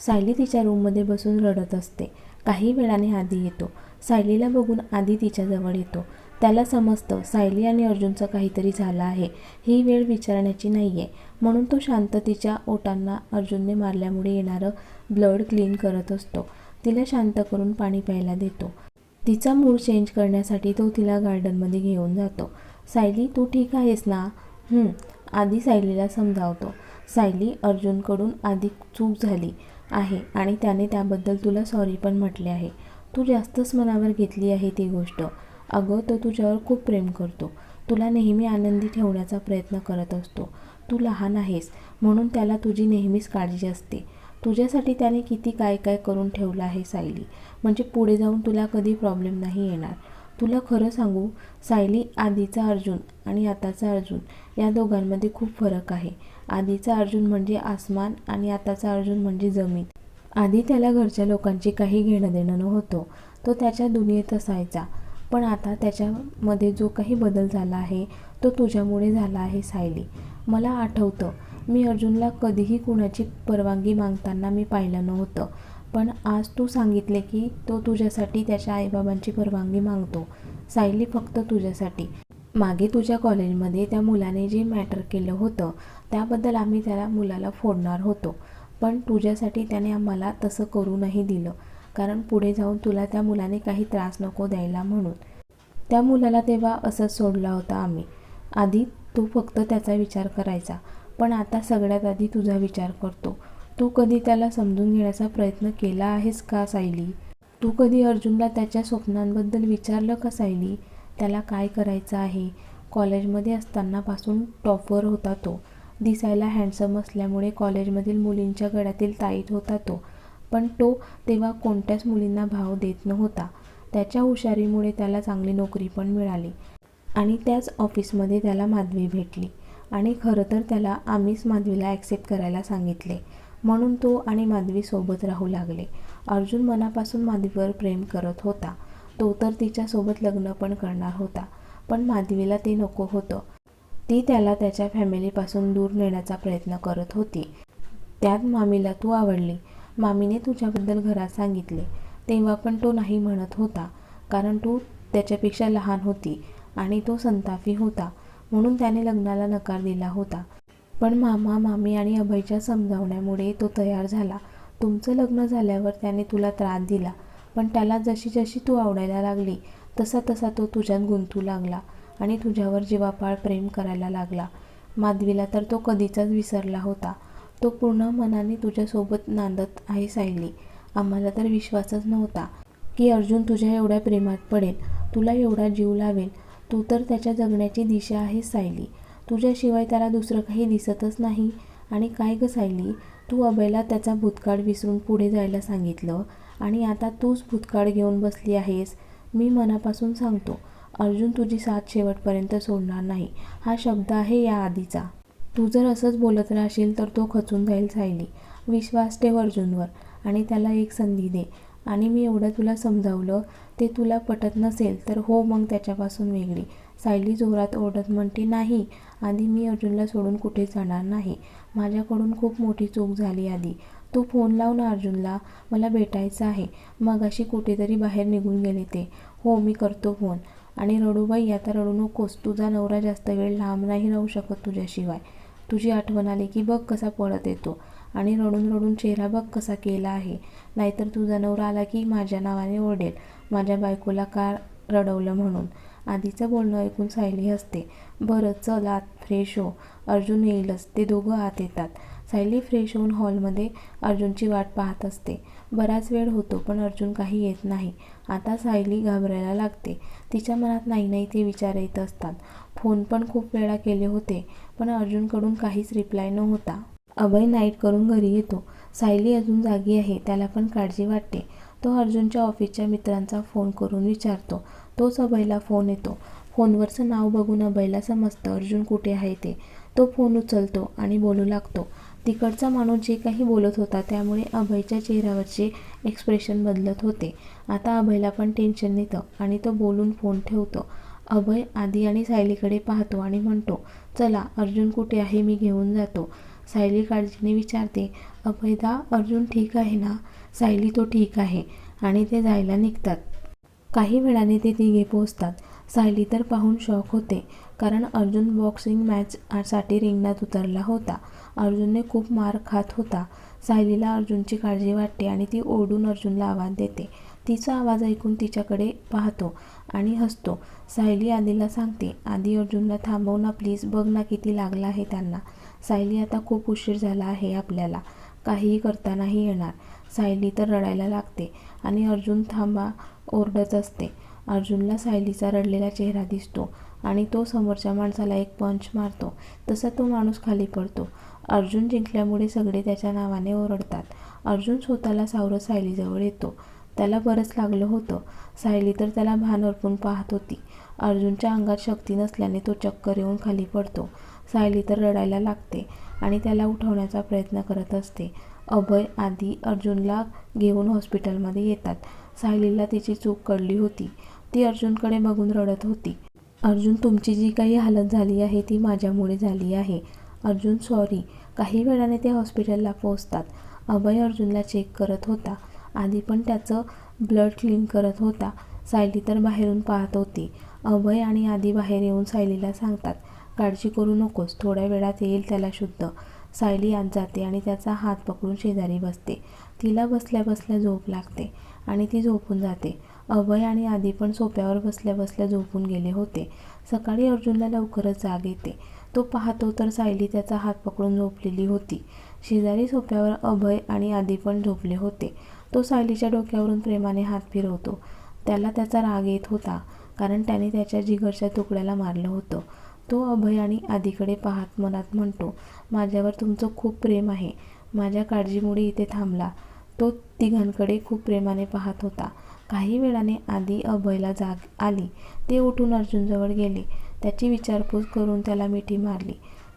सायली तिच्या रूममध्ये बसून रडत असते. काही वेळाने आधी येतो. सायलीला बघून आधी तिच्याजवळ येतो. त्याला समजतं सायली आणि अर्जुनचं काहीतरी झालं आहे. ही वेळ विचारण्याची नाही आहे म्हणून तो शांत तिच्या ओटांना अर्जुनने मारल्यामुळे येणारं ब्लड क्लीन करत असतो. तिला शांत करून पाणी प्यायला देतो. तिचा मूड चेंज करण्यासाठी तो तिला गार्डनमध्ये घेऊन जातो. सायली तू ठीक आहेस ना? आधी सायलीला समजावतो. सायली अर्जुनकडून आधी चूक झाली. आहे आणि त्याने त्याबद्दल तुला सॉरी पण म्हटले आहे. तू जास्तच मनावर घेतली आहे ती गोष्ट. अगं तो तुझ्यावर खूप प्रेम करतो. तुला नेहमी आनंदी ठेवण्याचा प्रयत्न करत असतो. तू लहान आहेस म्हणून त्याला तुझी नेहमीच काळजी असते. तुझ्यासाठी त्याने किती काय काय करून ठेवलं आहे सायली? म्हणजे पुढे जाऊन तुला कधी प्रॉब्लेम नाही येणार. तुला खरं सांगू सायली आधीचा अर्जुन आणि आताचा अर्जुन या दोघांमध्ये खूप फरक आहे. आधीचा अर्जुन म्हणजे आसमान आणि आताचा अर्जुन म्हणजे जमीन. आधी त्याला घरच्या लोकांची काही घेणं देणं नव्हतं. तो त्याच्या दुनियेत असायचा. पण आता त्याच्यामध्ये जो काही बदल झाला आहे तो तुझ्यामुळे झाला आहे सायली. मला आठवतं मी अर्जुनला कधीही कुणाची परवानगी मागताना मी पाहिलं नव्हतं. पण आज तू सांगितले की तो तुझ्यासाठी त्याच्या आईबाबांची परवानगी मागतो. सायली फक्त तुझ्यासाठी. मागे तुझ्या कॉलेजमध्ये त्या मुलाने जे मॅटर केलं होतं त्याबद्दल आम्ही त्याला मुलाला फोडणार होतो. पण तुझ्यासाठी त्याने आम्हाला तसं करू नाही दिलं. कारण पुढे जाऊन तुला त्या मुलाने काही त्रास नको द्यायला म्हणून. त्या मुलाला तेव्हा असंच सोडला होता आम्ही. आधी तू फक्त त्याचा विचार करायचा. पण आता सगळ्यात आधी तुझा विचार करतो. तू कधी त्याला समजून घेण्याचा प्रयत्न केला आहेस का सायली? तू कधी अर्जुनला त्याच्या स्वप्नांबद्दल विचारलं का सायली? त्याला काय करायचं आहे? कॉलेजमध्ये असतानापासून टॉपवर होता तो. दिसायला हँडसम असल्यामुळे कॉलेजमधील मुलींच्या गळ्यातील ताईत होता तो. पण तो तेव्हा कोणत्याच मुलींना भाव देत नव्हता. त्याच्या हुशारीमुळे त्याला चांगली नोकरी पण मिळाली आणि त्याच ऑफिसमध्ये त्याला माधवी भेटली. आणि खरं तर त्याला आम्हीच माधवीला ॲक्सेप्ट करायला सांगितले. म्हणून तो आणि माधवी सोबत राहू लागले. अर्जुन मनापासून माधवीवर प्रेम करत होता. तो तर तिच्यासोबत लग्न पण करणार होता पण माधवीला ते नको होतं. ती त्याला त्याच्या फॅमिलीपासून दूर नेण्याचा प्रयत्न करत होती. त्यात मामीला तू आवडली. मामीने तुझ्याबद्दल घरात सांगितले. तेव्हा पण तो नाही म्हणत होता कारण तू त्याच्यापेक्षा लहान होती आणि तो संतापी होता म्हणून त्याने लग्नाला नकार दिला होता. पण मामा मामी आणि अभयच्या समजावण्यामुळे तो तयार झाला. तुमचं लग्न झाल्यावर त्याने तुला त्रास दिला. पण त्याला जशी जशी तू आवडायला लागली तसा तसा तो तुझ्यात गुंतू लागला आणि तुझ्यावर जीवापाळ प्रेम करायला लागला. माधवीला तर तो कधीचाच विसरला होता. तो पूर्ण मनाने तुझ्यासोबत नांदत आहे सायली. आम्हाला तर विश्वासच नव्हता की अर्जुन तुझ्या एवढ्या प्रेमात पडेल तुला एवढा जीव लावेल. तू तर त्याच्या जगण्याची दिशा आहेस सायली. तुझ्याशिवाय त्याला दुसरं काही दिसतच नाही. आणि काय गं सायली तू अभयला त्याचा भूतकाळ विसरून पुढे जायला सांगितलं? आणि आता तूच भूतकाळ घेऊन बसली आहेस. मी मनापासून सांगतो अर्जुन तुझी साथ शेवटपर्यंत सोडणार नाही. हा शब्द आहे या आधीचा. तू जर असंच बोलत राहशील तर तो खचून जाईल सायली. विश्वास ठेव अर्जुनवर आणि त्याला एक संधी दे. आणि मी एवढं तुला समजावलं ते तुला पटत नसेल तर हो मग त्याच्यापासून वेगळी. सायली जोरात ओरडत म्हणते नाही आधी मी अर्जुनला सोडून कुठे जाणार नाही. माझ्याकडून खूप मोठी चूक झाली आधी. तू फोन लाव ना अर्जुनला मला भेटायचं आहे. मग अशी कुठेतरी बाहेर निघून गेले ते. हो मी करतो फोन. आणि रडूबाई आता रडू नकोस. तुझा नवरा जास्त वेळ लांब नाही राहू शकत तुझ्याशिवाय. तुझी आठवण आली की बघ कसा पळत येतो. आणि रडून रडून चेहरा बघ कसा केला आहे. नाहीतर तुझा नवरा आला की माझ्या नावाने ओरडेल. माझ्या बायकोला का रडवलं म्हणून? आधीचं बोलणं ऐकून सायली हसते. बरं चल आत फ्रेश हो. अर्जुन येईलच. ते दोघं आत येतात. सायली फ्रेश होऊन हॉलमध्ये अर्जुनची वाट पाहत असते. बराच वेळ होतो पण अर्जुन काही येत नाही. आता सायली घाबरायला लागते. तिच्या मनात नाही नाही ते विचार येत असतात. फोन पण खूप वेळा केले होते पण अर्जुनकडून काहीच रिप्लाय नव्हता. अभय नाईट करून घरी येतो. सायली अजून जागी आहे त्याला पण काळजी वाटते. तो अर्जुनच्या ऑफिसच्या मित्रांचा फोन करून विचारतो. तोच अभयला फोन येतो. फोनवरचं नाव बघून अभयला समजतं अर्जुन कुठे आहे ते. तो फोन उचलतो आणि बोलू लागतो. तिकडचा माणूस जे काही बोलत होता त्यामुळे अभयच्या चेहऱ्यावरचे एक्सप्रेशन बदलत होते. आता अभयला पण टेन्शन येतं आणि तो बोलून फोन ठेवतो. अभय आधी आणि सायलीकडे पाहतो आणि म्हणतो चला अर्जुन कुठे आहे? मी घेऊन जातो. सायली काळजीने विचारते अभयदा अर्जुन ठीक आहे ना? सायली तो ठीक आहे. आणि ते जायला निघतात. काही वेळाने ते तिघे पोहोचतात. सायली तर पाहून शॉक होते. कारण अर्जुन बॉक्सिंग मॅच साठी रिंगणात उतरला होता. अर्जुनने खूप मार खात होता. सायलीला अर्जुनची काळजी वाटते आणि ती ओरडून अर्जुनला आवाज देते. तिचा आवाज ऐकून तिच्याकडे पाहतो आणि हसतो. सायली आधीला सांगते आधी अर्जुनला थांबव ना प्लीज बघ ना किती लागला आहे त्यांना. सायली आता खूप उशीर झाला आहे आपल्याला. काहीही करता नाही येणार. सायली तर रडायला लागते आणि अर्जुन थांबा ओरडत असते. अर्जुनला सायलीचा रडलेला चेहरा दिसतो. आणि तो समोरच्या माणसाला एक पंच मारतो. तसा तो माणूस खाली पडतो. अर्जुन जिंकल्यामुळे सगळे त्याच्या नावाने ओरडतात. अर्जुन स्वतःला सावरत सायलीजवळ येतो. त्याला बरंच लागलं होतं. सायली तर त्याला भान अर्पून पाहत होती. अर्जुनच्या अंगात शक्ती नसल्याने तो चक्कर येऊन खाली पडतो. सायली तर रडायला लागते आणि त्याला उठवण्याचा प्रयत्न करत असते. अभय आधी अर्जुनला घेऊन हॉस्पिटलमध्ये येतात. सायलीला तिची चूक कळली होती. ती अर्जुनकडे बघून रडत होती. अर्जुन तुमची जी काही हालत झाली आहे ती माझ्यामुळे झाली आहे. अर्जुन सॉरी काही वेळाने ते हॉस्पिटलला पोहोचतात. अभय अर्जुनला चेक करत होता. आधी पण त्याचं ब्लड क्लीन करत होता. सायली तर बाहेरून पाहत होती. अभय आणि आधी बाहेर येऊन सायलीला सांगतात काळजी करू नकोस थोड्या वेळात येईल त्याला शुद्ध. सायली आत जाते आणि त्याचा हात पकडून शेजारी बसते. तिला बसल्या बसल्या झोप लागते आणि ती झोपून जाते. अभय आणि आधी पण सोप्यावर बसल्या बसल्या झोपून गेले होते. सकाळी अर्जुनला लवकरच जाग येते. तो पाहतो तर सायली त्याचा हात पकडून झोपलेली होती. शेजारी सोप्यावर अभय आणि आधी पण झोपले होते. तो सायलीच्या डोक्यावरून प्रेमाने हात फिरवतो. त्याला त्याचा राग येत होता कारण त्याने त्याच्या जिगरच्या तुकड्याला मारलं होतं. तो अभय आणि आधीकडे पाहत मनात म्हणतो माझ्यावर तुमचं खूप प्रेम आहे. माझ्या काळजीमुळे इथे थांबला. तो तिघांकडे खूप प्रेमाने पाहत होता. काही वेळाने आधी अभयला जाग आली. ते उठून अर्जुनजवळ गेले. त्याची विचारपूस करून त्याला मिठी मारली.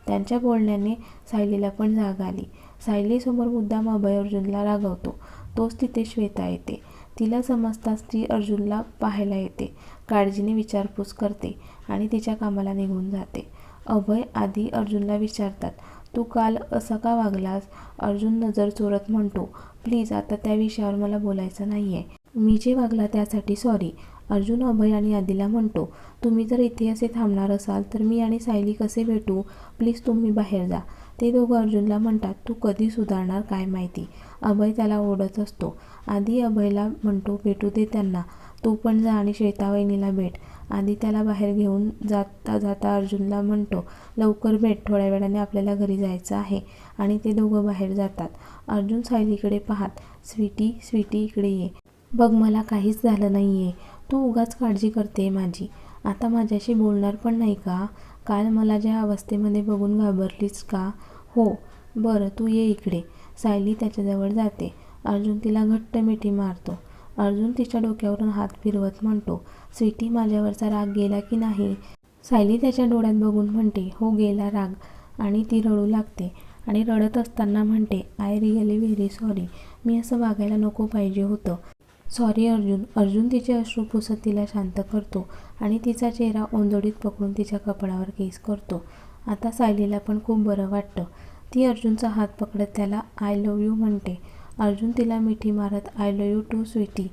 त्यांच्या बोलण्याने सायलीला पण जाग आली. सायलीसमोर मुद्दाम अभय अर्जुनला रागवतो. तोच तिथे श्वेता येते. तिला समजताच ती अर्जुनला पाहायला येते. काळजीने विचारपूस करते आणि तिच्या कामाला निघून जाते. अभय आधी अर्जुनला विचारतात तू काल असा का वागलास अर्जुन नजर चोरत म्हणतो प्लीज आता त्या विषयावर मला बोलायचं नाही आहे मी जे वागला त्यासाठी सॉरी अर्जुन अभय आणि आदिला म्हणतो तुम्ही जर इथे असे थांबणार असाल तर मी आणि सायली कसे भेटू? प्लीज तुम्ही बाहेर जा. ते दोघं अर्जुनला म्हणतात तू कधी सुधारणार काय माहिती? अभय त्याला ओढत असतो. आधी अभयला म्हणतो भेटू दे त्यांना. तू पण जा आणि श्वेतावहिनीला भेट. आधी त्याला बाहेर घेऊन जाता जाता अर्जुनला म्हणतो लवकर भेट. थोड्या वेळाने आपल्याला घरी जायचं आहे. आणि ते दोघं बाहेर जातात. अर्जुन सायलीकडे पाहात स्वीटी स्वीटी इकडे ये. बघ मला काहीच झालं नाही आहे तू उगाच काळजी करते माझी. आता माझ्याशी बोलणार पण नाही का? काल मला ज्या अवस्थेमध्ये बघून घाबरलीस का? हो बरं तू ये इकडे. सायली त्याच्याजवळ जाते. अर्जुन तिला घट्ट मिठी मारतो. अर्जुन तिच्या डोक्यावरून हात फिरवत म्हणतो स्वीटी माझ्यावरचा राग गेला की नाही? सायली त्याच्या डोळ्यात बघून म्हणते हो गेला राग. आणि ती रडू लागते आणि रडत असताना म्हणते आय रिअली व्हेरी सॉरी. मी असं वागायला नको पाहिजे होतं. सॉरी अर्जुन अर्जुन तिचे अश्रू पुसत तिला शांत करतो आणि तिचा चेहरा ओंजोडीत पकडून तिच्या कपडावर केस करतो. आता सायलीला पण खूप बरं वाटतं. ती अर्जुनचा हात पकडत त्याला आय लव यू म्हणते. अर्जुन तिला मिठी मारत I love you too sweetie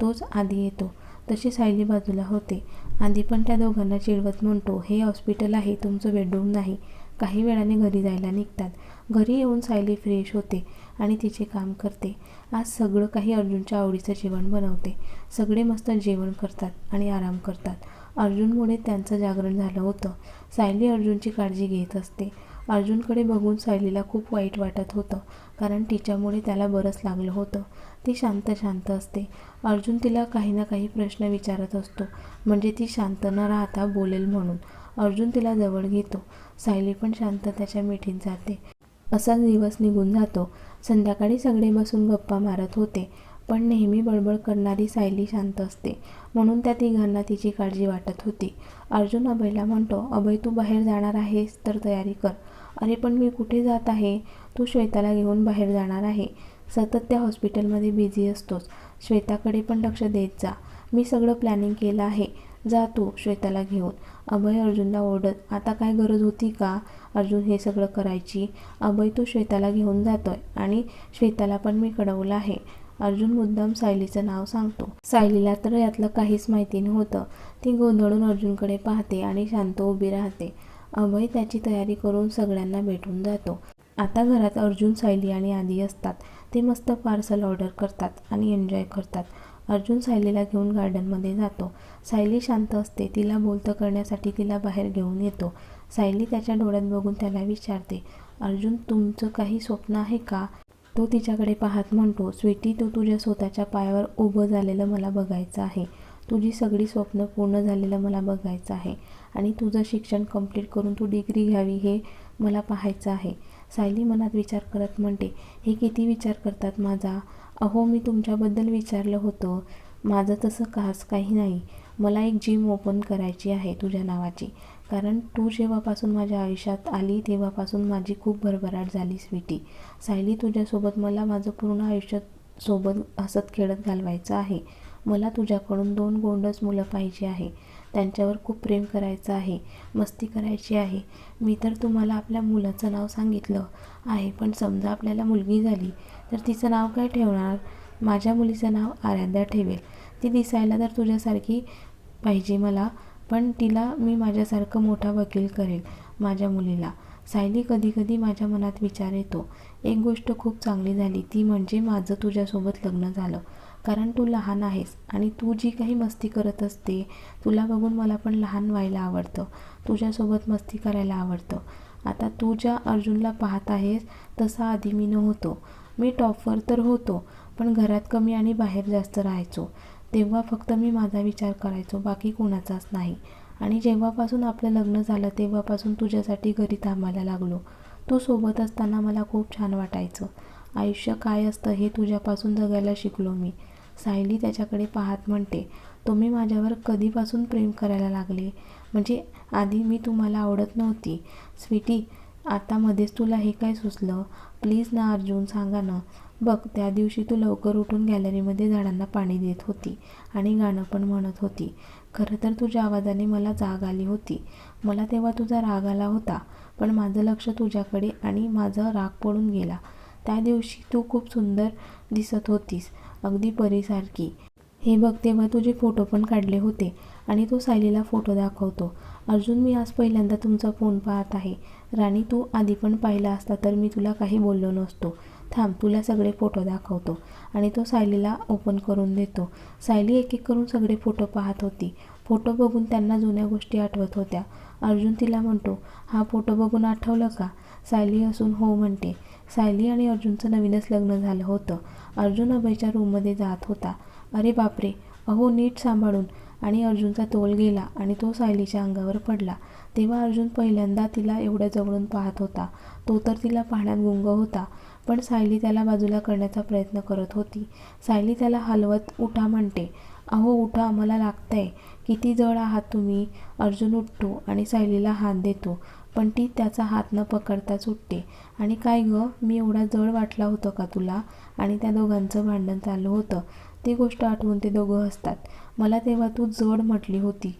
तोच आधी येतो. तशी सायली बाजूला होते. आधी पण त्या दोघांना चिडवत म्हणतो हे हॉस्पिटल आहे तुमचं बेडरूम नाही. काही वेळाने घरी जायला निघतात. घरी येऊन सायली फ्रेश होते आणि तिचे काम करते. आज सगळं काही अर्जुनच्या आवडीचं जेवण बनवते. सगळे मस्त जेवण करतात आणि आराम करतात. अर्जुनमुळे त्यांचं जागरण झालं होतं. सायली अर्जुनची काळजी घेत असते. अर्जुनकडे बघून सायलीला खूप वाईट वाटत होतं कारण तिच्यामुळे त्याला बरंच लागलं होतं. ती शांत शांत असते. अर्जुन तिला काही ना काही प्रश्न विचारत असतो. म्हणजे ती शांत न राहता बोलेल म्हणून. अर्जुन तिला जवळ घेतो. सायली पण शांत त्याच्या मिठीत जाते. असाच दिवस निघून जातो. संध्याकाळी सगळे बसून गप्पा मारत होते पण नेहमी बडबड करणारी सायली शांत असते. म्हणून त्या तिघांना तिची काळजी वाटत होती. अर्जुन अभयला म्हणतो अभय तू बाहेर जाणार आहेस तर तयारी कर. अरे पण मी कुठे जात आहे? तू श्वेताला घेऊन बाहेर जाणार आहे. सतत त्या हॉस्पिटलमध्ये बिझी असतोस. श्वेताकडे पण लक्ष देत जा. मी सगळं प्लॅनिंग केलं आहे. जा तू श्वेताला घेऊन. अभय अर्जुनला ओरडत आता काय गरज होती का अर्जुन हे सगळं करायची? अभय तू श्वेताला घेऊन जातोय आणि श्वेताला पण मी कळवलं आहे. अर्जुन मुद्दाम सायलीचं नाव सांगतो. सायलीला तर यातलं काहीच माहिती नव्हतं. ती गोंधळून अर्जुनकडे पाहते आणि शांत उभी राहते. अभय त्याची तयारी करून सगळ्यांना भेटून जातो. आता घरात अर्जुन सायली आणि आदी असतात. ते मस्त पार्सल ऑर्डर करतात आणि एन्जॉय करतात. अर्जुन सायलीला घेऊन गार्डनमध्ये जातो. सायली शांत असते. तिला बोलतं करण्यासाठी तिला बाहेर घेऊन येतो. सायली त्याच्या डोळ्यात बघून त्याला विचारते अर्जुन तुमचं काही स्वप्न आहे का? तो तिच्याकडे पाहत म्हणतो स्वीटी तू तुझ्या स्वतःच्या पायावर उभं झालेलं मला बघायचं आहे. तुझी सगळी स्वप्न पूर्ण झालेलं मला बघायचं आहे. आणि तुझं शिक्षण कंप्लीट करून तू डिग्री घ्यावी हे मला पाहायचं आहे. सायली मनात विचार करत म्हणते हे किती विचार करतात माझा? अहो मी तुमच्याबद्दल विचारलं होतं. माझं तसं खास काही नाही. मला एक जिम ओपन करायची आहे तुझ्या नावाची. कारण तू जेव्हापासून माझ्या आयुष्यात आली तेव्हापासून माझी खूप भरभराट झाली स्वीटी. सायली तुझ्यासोबत मला माझं पूर्ण आयुष्य सोबत हसत खेळत घालवायचं आहे. मला तुझ्याकडून दोन गोंडस मुलं पाहिजे आहे. त्यांच्यावर खूप प्रेम करायचं आहे मस्ती करायची आहे. मी तर तुम्हाला आपल्या मुलाचं नाव सांगितलं आहे पण समजा आपल्याला मुलगी झाली तर तिचं नाव काय ठेवणार? माझ्या मुलीचं नाव आराध्या ठेवेल. ती दिसायला तर तुझ्यासारखी पाहिजे मला पण तिला मी माझ्यासारखं मोठा वकील करेल माझ्या मुलीला. सायली कधीकधी माझ्या मनात विचार येतो. एक गोष्ट खूप चांगली झाली ती म्हणजे माझं तुझ्यासोबत लग्न झालं. कारण तू लहान आहेस आणि तू जी काही मस्ती करत असते तुला बघून मला पण लहान व्हायला आवडतं. तुझ्यासोबत मस्ती करायला आवडतं. आता तू ज्या अर्जुनला पाहत आहेस तसा आधी मी नव्हतो. मी टॉपवर तर होतो पण घरात कमी आणि बाहेर जास्त राहायचो. तेव्हा फक्त मी माझा विचार करायचो बाकी कोणाचाच नाही. आणि जेव्हापासून आपलं लग्न झालं तेव्हापासून तुझ्यासाठी घरी थांबायला लागलो. तू सोबत असताना मला खूप छान वाटायचं. आयुष्य काय असतं हे तुझ्यापासून जगायला शिकलो मी. सायली त्याच्याकडे पाहत म्हणते तुम्ही माझ्यावर कधीपासून प्रेम करायला लागले? म्हणजे आधी मी तुम्हाला आवडत नव्हती. स्वीटी आता मध्येच तुला हे काय सुचलं? प्लीज ना अर्जुन सांगा ना. बघ त्या दिवशी तू लवकर उठून गॅलरीमध्ये झाडांना पाणी देत होती आणि गाणं पण म्हणत होती. खरं तर तुझ्या आवाजाने मला जाग आली होती. मला तेव्हा तुझा राग आला होता पण माझं लक्ष तुझ्याकडे आणि माझा राग पडून गेला. त्या दिवशी तू खूप सुंदर दिसत होतीस. अगदी परीसारखी. हे बघ तेव्हा तुझे फोटो पण काढले होते आणि तो सायलीला फोटो दाखवतो. अर्जुन मी आज पहिल्यांदा तुमचा फोन पाहत आहे. राणी तू आधी पण पाहिला असता तर मी तुला काही बोललो नसतो. थांब तुला सगळे फोटो दाखवतो आणि तो सायलीला ओपन करून देतो. सायली एक एक करून सगळे फोटो पाहत होती. फोटो बघून त्यांना जुन्या गोष्टी आठवत होत्या. अर्जुन तिला म्हणतो हा फोटो बघून आठवलं का? सायली असून हो म्हणते. सायली आणि अर्जुनचं नवीनच लग्न झालं होतं. अर्जुन अभयच्या रूममध्ये जात होता. अरे बापरे! अहो नीट सांभाळून. आणि अर्जुनचा तोल गेला आणि तो सायलीच्या अंगावर पडला. तेव्हा अर्जुन पहिल्यांदा तिला एवढ्या जवळून पाहत होता. तो तर तिला पाहण्यात गुंग होता. पण सायली त्याला बाजूला करण्याचा प्रयत्न करत होती. सायली त्याला हलवत उठा म्हणते. अहो उठा मला लागतंय. किती जड आहात तुम्ही. अर्जुन उठतो आणि सायलीला हात देतो. पण ती त्याचा हात न पकडताच उठते आणि काय गं मी एवढा जड वाटला होतं का तुला? आणि त्या दोघांचं भांडण चालू होतं. ती गोष्ट आठवून ते दोघं हसतात. मला तेव्हा तू जड म्हटली होती.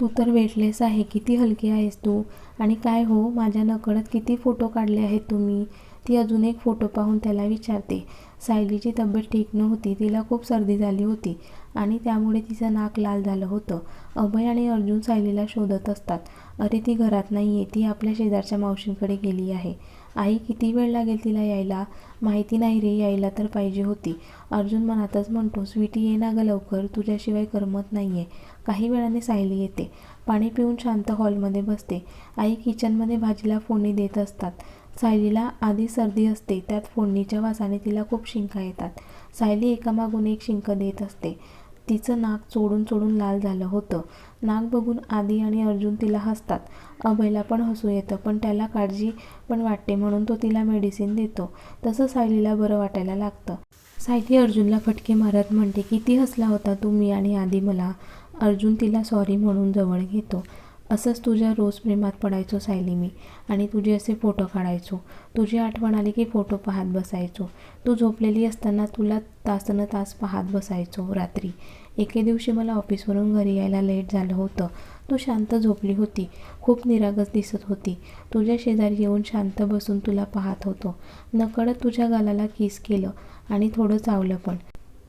तू तर वेटलेस आहे किती हलकी आहेस तू? आणि काय हो माझ्या नकळत किती फोटो काढले आहेत तुम्ही? ती अजून एक फोटो पाहून त्याला विचारते. सायलीची तब्येत ठीक नव्हती तिला खूप सर्दी झाली होती. आणि त्यामुळे तिचं नाक लाल झालं होतं. अभय आणि अर्जुन सायलीला शोधत असतात. अरे ती घरात नाही आहे ती आपल्या शेजारच्या मावशींकडे गेली आहे. आई किती वेळ लागेल तिला यायला? माहिती नाही रे यायला तर पाहिजे होती. अर्जुन मनातच म्हणतो स्वीटी ये ना ग लवकर तुझ्याशिवाय करमत नाही आहे काही वेळाने सायली येते. पाणी पिऊन शांत हॉलमध्ये बसते. आई किचनमध्ये भाजीला फोडणी देत असतात. सायलीला आधी सर्दी असते त्यात फोडणीच्या वासाने तिला खूप शिंका येतात. सायली एकामागून एक शिंक देत असते. तिचं नाक चोडून चोडून लाल झालं होतं. नाक बघून आदी आणि अर्जुन तिला हसतात. अभयला पण हसू येतं पण त्याला काळजी पण वाटते म्हणून तो तिला मेडिसिन देतो. तसं सायलीला बरं वाटायला लागतं. सायली अर्जुनला फटके मारत म्हणते किती हसला होता तुम्ही आणि आधी मला. अर्जुन तिला सॉरी म्हणून जवळ घेतो. असंच तुझ्या रोज प्रेमात पडायचो सायली मी आणि तुझे असे फोटो काढायचो. तुझी आठवण आली की फोटो पाहत बसायचो. तू झोपलेली असताना तुला तासन तास पाहत बसायचो रात्री. एके दिवशी मला ऑफिसवरून घरी यायला लेट झालं होतं. तू शांत झोपली होती. खूप निरागस दिसत होती. तुझ्या शेजारी येऊन शांत बसून तुला पाहत होतो. नकळत तुझ्या गालाला किस केलं आणि थोडं चावलं पण.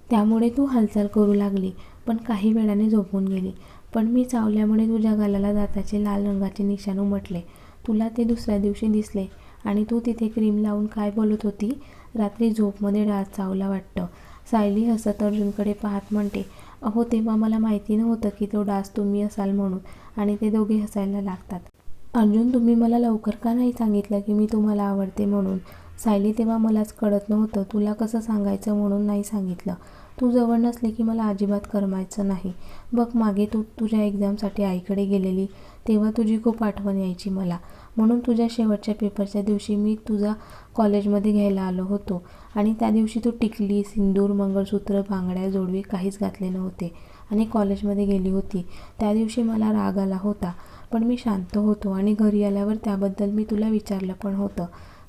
त्यामुळे तू हालचाल करू लागली पण काही वेळाने झोपून गेली. पण मी चावल्यामुळे तुझ्या गालाला दाताचे लाल रंगाचे निशाण उमटले. तुला ते दुसऱ्या दिवशी दिसले. आणि तू तिथे क्रीम लावून काय बोलत होती? रात्री झोपमध्ये डास चावला वाटतं. सायली हसत अर्जुनकडे पाहत म्हणते अहो तेव्हा मला माहिती नव्हतं की तो डास तुम्ही असाल म्हणून आणि ते दोघे हसायला लागतात. अर्जुन तुम्ही मला लवकर का नाही सांगितलं की मी तुम्हाला आवडते म्हणून? सायली तेव्हा मलाच कळत नव्हतं. तुला कसं सांगायचं म्हणून नाही सांगितलं. तू जवळ नसली की मला अजिबात करमायचं नाही. बघ मागे तू तुझ्या एक्झामसाठी आईकडे गेलेली तेव्हा तुझी खूप आठवण यायची मला. म्हणून तुझ्या शेवटच्या पेपरच्या दिवशी मी तुझा कॉलेजमध्ये घ्यायला आलो होतो आणि त्या दिवशी तू टिकली सिंदूर मंगळसूत्र बांगड्या जोडवी काहीच घातले नव्हते आणि कॉलेजमध्ये गेली होती. त्या दिवशी मला राग आला होता पण मी शांत होतो आणि घरी आल्यावर त्याबद्दल मी तुला विचारलं पण होतं.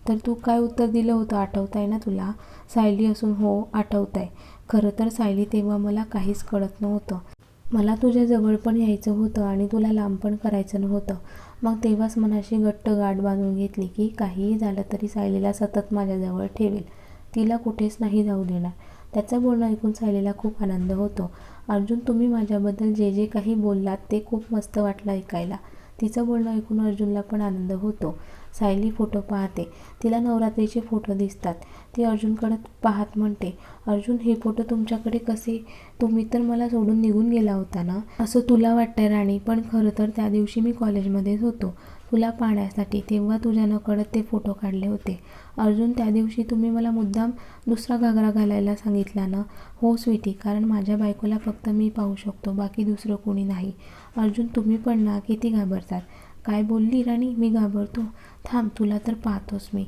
तर तू काय उत्तर दिलं होतं आठवत आहे ना तुला? सायली असून हो आठवत आहे खरं तर सायली तेव्हा मला काहीच कळत नव्हतं. मला तुझ्या जवळ पण यायचं होतं आणि तुला लांब पण करायचं नव्हतं. मग तेव्हाच मनाशी घट्ट गाठ बांधून घेतली की काहीही झालं तरी सायलीला सतत माझ्याजवळ ठेवेल. तिला कुठेच नाही जाऊ देणार. त्याचं बोलणं ऐकून सायलीला खूप आनंद होतो. अर्जुन तुम्ही माझ्याबद्दल जे जे काही बोललात ते खूप मस्त वाटलं ऐकायला. तिचं बोलणं ऐकून अर्जुनला पण आनंद होतो. सायली फोटो पाहते. तिला नवरात्रीचे फोटो दिसतात. ती अर्जुनकडे पाहत म्हणते अर्जुन हे फोटो तुमच्याकडे कसे? तुम्ही तर मला सोडून निघून गेला होता ना? असं तुला वाटतंय राणी पण खरं तर त्या दिवशी मी कॉलेजमध्येच होतो. तुला पाहण्यासाठी तेव्हा तुझ्या नकळत ते फोटो काढले होते. अर्जुन त्या दिवशी तुम्ही मला मुद्दाम दुसरा घागरा घालायला सांगितला ना? हो स्वीटी कारण माझ्या बायकोला फक्त मी पाहू शकतो बाकी दुसरं कोणी नाही. अर्जुन तुम्ही पण ना किती घाबरतात? काय बोलली राणी? मी घाबरतो. थांब तुला तर पाहतोच मी.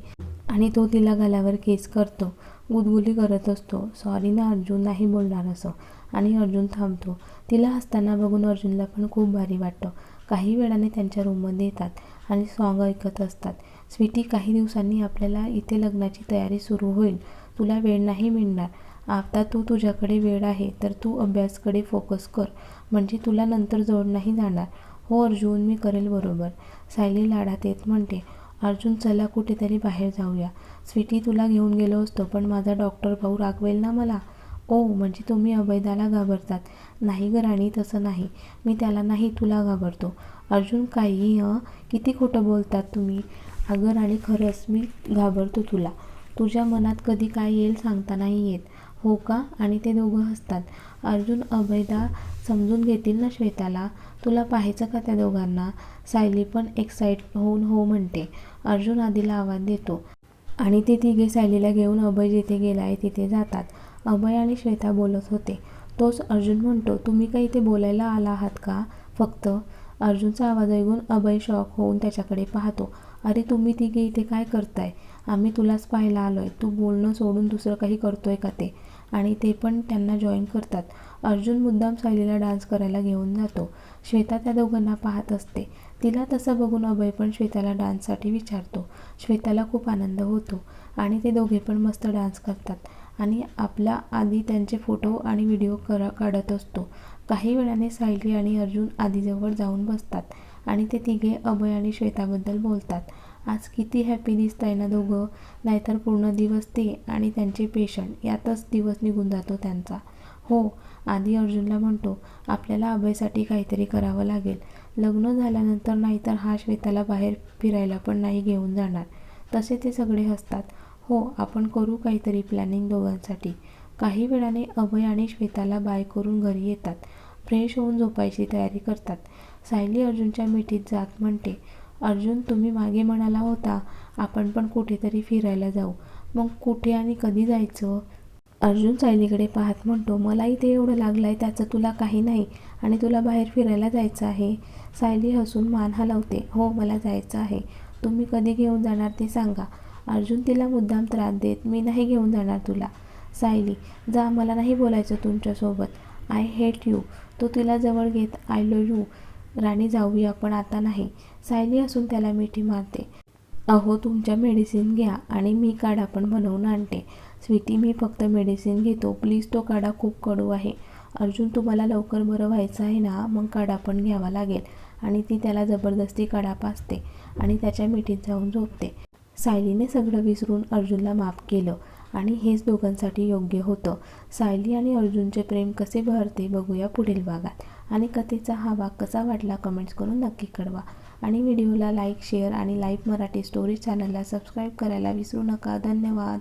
आणि तो तिला गालावर केस करतो. गुदगुली करत असतो. सॉरी ना अर्जुन नाही बोलणार असं. आणि अर्जुन थांबतो. तिला हसताना बघून अर्जुनला पण खूप भारी वाटतं. काही वेळाने त्यांच्या रूममध्ये येतात आणि सॉंग ऐकत असतात. स्वीटी काही दिवसांनी आपल्याला इथे लग्नाची तयारी सुरू होईल. तुला वेळ नाही मिळणार. आता तू तुझ्याकडे वेळ आहे तर तू अभ्यासकडे फोकस कर. म्हणजे तुला नंतर जोड नाही जाणार. हो अर्जुन मी करेल बरोबर. सायली लाडात येत म्हणते अर्जुन चला कुठेतरी बाहेर जाऊया. स्वीटी तुला घेऊन गेलो असतो पण माझा डॉक्टर भाऊ रागवेल ना मला? ओ म्हणजे तुम्ही अभयदाला घाबरतात. नाही ग राणी तसं नाही. मी त्याला नाही तुला घाबरतो. अर्जुन काही हं किती खोटं बोलतात तुम्ही? अगं राणी खरंच मी घाबरतो तुला. तुझ्या मनात कधी काय येईल सांगता नाही येत. हो का? आणि ते दोघं हसतात. अर्जुन अभयदा समजून घेतील ना श्वेताला? तुला पाहायचं का त्या दोघांना? सायली पण एक्साईट होऊन हो म्हणते. अर्जुन आधीला आवाज देतो. आणि ते तिघे सायलीला घेऊन अभय जिथे गेला आहे तिथे जातात. अभय आणि श्वेता बोलत होते. तोच अर्जुन म्हणतो तुम्ही काही इथे बोलायला आला आहात का? फक्त. अर्जुनचा आवाज ऐकून अभय शॉक होऊन त्याच्याकडे पाहतो. अरे तुम्ही तिघे इथे काय करताय? आम्ही तुलाच पाहायला आलो आहे तू बोलणं सोडून दुसरं काही करतोय का ते? आणि ते पण त्यांना जॉईन करतात. अर्जुन मुद्दाम सायलीला डान्स करायला घेऊन जातो. श्वेता त्या दोघांना पाहत असते. तिला तसं बघून अभय पण श्वेताला डान्ससाठी विचारतो. श्वेताला खूप आनंद होतो आणि ते दोघे पण मस्त डान्स करतात. आणि आपला आधी त्यांचे फोटो आणि व्हिडिओ करा काढत असतो. काही वेळाने सायली आणि अर्जुन आधीजवळ जाऊन बसतात आणि ते तिघे अभय आणि श्वेताबद्दल बोलतात. आज किती हॅपी दिसत आहे ना दोघं. नाहीतर पूर्ण दिवस ते आणि त्यांचे पेशंट यातच दिवस निघून जातो त्यांचा. हो आधी अर्जुनला म्हणतो आपल्याला अभयसाठी काहीतरी करावं लागेल. लग्न झाल्यानंतर नाहीतर हा श्वेताला बाहेर फिरायला पण नाही घेऊन जाणार. तसे ते सगळे हसतात. हो आपण करू काहीतरी प्लॅनिंग दोघांसाठी. काही वेळाने अभय आणि श्वेताला बाय करून घरी येतात. फ्रेश होऊन झोपायची तयारी करतात. सायली अर्जुनच्या मिठीत जात म्हणते अर्जुन तुम्ही मागे म्हणाला होता आपण पण कुठेतरी फिरायला जाऊ. मग कुठे आणि कधी जायचं? अर्जुन सायलीकडे पाहत म्हणतो मलाही ते एवढं लागलं आहे त्याचं तुला काही नाही आणि तुला बाहेर फिरायला जायचं आहे. सायली हसून मान हलवते हो मला जायचं आहे. तुम्ही कधी घेऊन जाणार ते सांगा. अर्जुन तिला मुद्दाम त्रास देत मी नाही घेऊन जाणार तुला. सायली जा मला नाही बोलायचं तुमच्यासोबत. आय हेट यू तो तिला जवळ घेत आय लो यू राणी जाऊया पण आता नाही. सायली असून त्याला मिठी मारते. अहो तुमच्या मेडिसिन घ्या आणि मी काढा पण बनवून आणते. स्वीटी मी फक्त मेडिसिन घेतो. प्लीज तो काढा खूप कडू आहे. अर्जुन तुम्हाला लवकर बरं व्हायचं आहे ना? मग काढा पण घ्यावा लागेल. आणि ती त्याला जबरदस्ती काढा पाचते आणि त्याच्या मिठीत जाऊन झोपते. सायलीने सगळं विसरून अर्जुनला माफ केलं आणि हेच दोघांसाठी योग्य होतं. सायली आणि अर्जुनचे प्रेम कसे बहरते बघूया पुढील भागात. आणि कथेचा हा भाग कसा वाटला कमेंट्स करून नक्की कळवा. आणि व्हिडिओला लाईक शेअर आणि लाईव्ह मराठी स्टोरी चॅनलला सबस्क्राईब करायला विसरू नका. धन्यवाद.